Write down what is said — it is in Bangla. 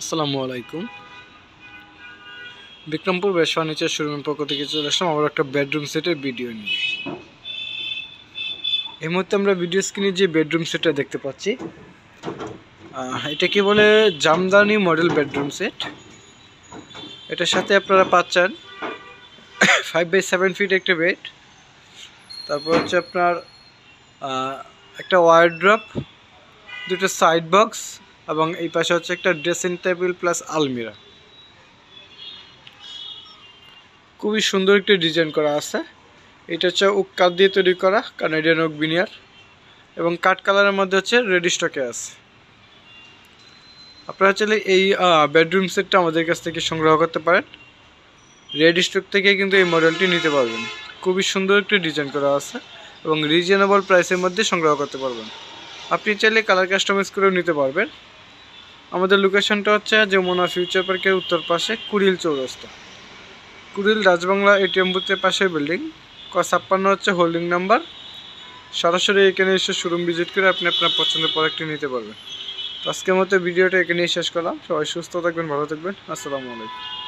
আসসালামু আলাইকুম। বিক্রমপুর বেশ ফার্নিচার শোরুমের পক্ষ থেকে চলে আসলাম আবার একটা বেডরুম সেটের ভিডিও নিয়ে। এই মুহূর্তে আমরা ভিডিও স্ক্রিনে যে বেডরুম সেটটা দেখতে পাচ্ছি এটা কি বলে জামদানি মডেল বেডরুম সেট? এটার সাথে আপনারা পাচ্ছেন ফাইভ বাই সেভেন ফিট একটা বেড তারপর হচ্ছে আপনার একটা ওয়ারড্রপ দুটো সাইড বক্স এবং এই পাশে হচ্ছে একটা ড্রেসিং টেবিল প্লাস আলমিরা। খুবই সুন্দর একটি ডিজাইন করা আছে। এটা হচ্ছে উক কাঠ দিয়ে তৈরি করা কানাডিয়ান ওক বিনিয়ার এবং কাঠ কালারের মধ্যে হচ্ছে রেডি স্টকে আছে। আপনারা চাইলে এই বেডরুম সেটটা আমাদের কাছ থেকে সংগ্রহ করতে পারেন। রেডি স্টক থেকে কিন্তু এই মডেলটি নিতে পারবেন। খুবই সুন্দর একটি ডিজাইন করা আছে এবং রিজনেবল প্রাইসের মধ্যে সংগ্রহ করতে পারবেন। আপনি চাইলে কালার কাস্টমাইজ করেও নিতে পারবেন। আমাদের লোকেশনটা হচ্ছে যমুনা ফিউচার পার্কের উত্তর পাশে কুড়িল চৌরাস্তা। কুড়িল রাজবাংলা এটিএম বুথের পাশের বিল্ডিং ক ছাপ্পান্ন হচ্ছে হোল্ডিং নাম্বার সরাসরি এখানে এসে শোরুম ভিজিট করে আপনি আপনার পছন্দের প্রোডাক্টটি নিতে পারবেন। তো আজকের মতো ভিডিওটা এখানেই শেষ করলাম। সবাই সুস্থ থাকবেন, ভালো থাকবেন। আসসালামু আলাইকুম।